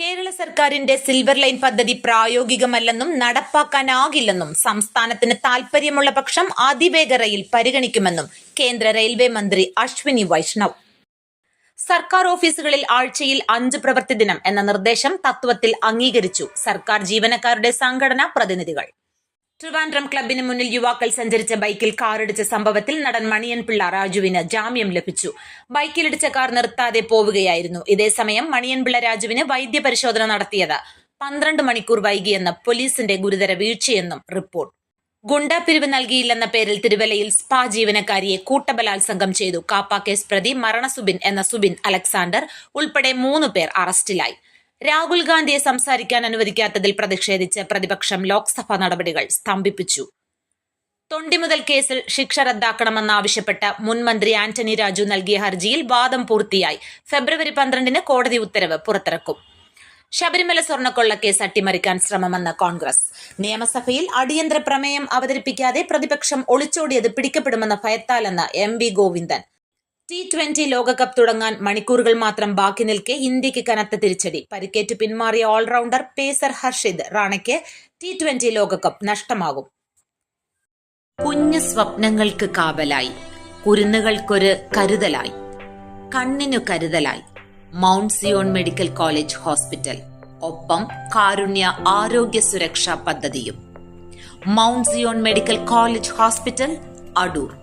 കേരള സർക്കാരിന്റെ silver line പദ്ധതി പ്രായോഗികമല്ലെന്നും നടപ്പാക്കാനാകില്ലെന്നും സംസ്ഥാനത്തിന് താൽപര്യമുള്ള പക്ഷം അതിവേഗ റെയിൽ പരിഗണിക്കുമെന്നും കേന്ദ്ര റെയിൽവേ മന്ത്രി അശ്വിനി വൈഷ്ണവ്. സർക്കാർ ഓഫീസുകളിൽ ആഴ്ചയിൽ അഞ്ച് പ്രവൃത്തി ദിനം എന്ന നിർദ്ദേശം തത്വത്തിൽ അംഗീകരിച്ചു സർക്കാർ ജീവനക്കാരുടെ സംഘടനാ പ്രതിനിധികൾ. ട്രിവാൻഡ്രം ക്ലബിന് മുന്നിൽ യുവാക്കൾ സഞ്ചരിച്ച ബൈക്കിൽ കാറിടിച്ച സംഭവത്തിൽ നടൻ മണിയൻ പിള്ള രാജുവിന് ജാമ്യം ലഭിച്ചു. ബൈക്കിലിടിച്ച കാർ നിർത്താതെ പോവുകയായിരുന്നു. ഇതേസമയം മണിയൻ പിള്ള രാജുവിന് വൈദ്യപരിശോധന നടത്തിയത്. പന്ത്രണ്ട് മണിക്കൂർ വൈകിയെന്ന് പോലീസിന്റെ ഗുരുതര വീഴ്ചയെന്നും റിപ്പോർട്ട്. ഗുണ്ടാപിരിവ് നൽകിയില്ലെന്ന പേരിൽ തിരുവല്ലയിൽ സ്പാ ജീവനക്കാരിയെ കൂട്ടബലാത്സംഗം ചെയ്തു. കാപ്പ കേസ് പ്രതി മരണസുബിൻ എന്ന സുബിൻ അലക്സാണ്ടർ ഉൾപ്പെടെ മൂന്ന് പേർ അറസ്റ്റിലായി. രാഹുൽ ഗാന്ധിയെ സംസാരിക്കാൻ അനുവദിക്കാത്തതിൽ പ്രതിഷേധിച്ച് പ്രതിപക്ഷം ലോക്സഭാ നടപടികൾ സ്തംഭിപ്പിച്ചു. തൊണ്ടിമുതൽ കേസിൽ ശിക്ഷ റദ്ദാക്കണമെന്നാവശ്യപ്പെട്ട മുൻ മന്ത്രി ആന്റണി രാജു നൽകിയ ഹർജിയിൽ വാദം പൂർത്തിയായി. ഫെബ്രുവരി പന്ത്രണ്ടിന് കോടതി ഉത്തരവ് പുറത്തിറക്കും. ശബരിമല സ്വർണക്കൊള്ള കേസ് അട്ടിമറിക്കാൻ ശ്രമമെന്ന് കോൺഗ്രസ്. നിയമസഭയിൽ അടിയന്തര പ്രമേയം അവതരിപ്പിക്കാതെ പ്രതിപക്ഷം ഒളിച്ചോടിയത് പിടിക്കപ്പെടുമെന്ന ഭയത്താലെന്ന് M V Govindan. T twenty ലോകകപ്പ് തുടങ്ങാൻ മണിക്കൂറുകൾ മാത്രം ബാക്കി നിൽക്കെ ഇന്ത്യയ്ക്ക് കനത്ത തിരിച്ചടി. പരിക്കേറ്റ് പിന്മാറിയ ഓൾറൗണ്ടർ പേസർ ഹർഷിദ് റാണയ്ക്ക് ടി ട്വന്റി ലോകകപ്പ് നഷ്ടമാകും. കുഞ്ഞു സ്വപ്നങ്ങൾക്ക് കാവലായി. കുരുന്നുകൾക്കൊരു കരുതലായി. കണ്ണിനു കരുതലായി. Mount Zion medical college hospital. ഒപ്പം കാരുണ്യ ആരോഗ്യ സുരക്ഷാ പദ്ധതിയും. Mount Zion medical college hospital Adoor.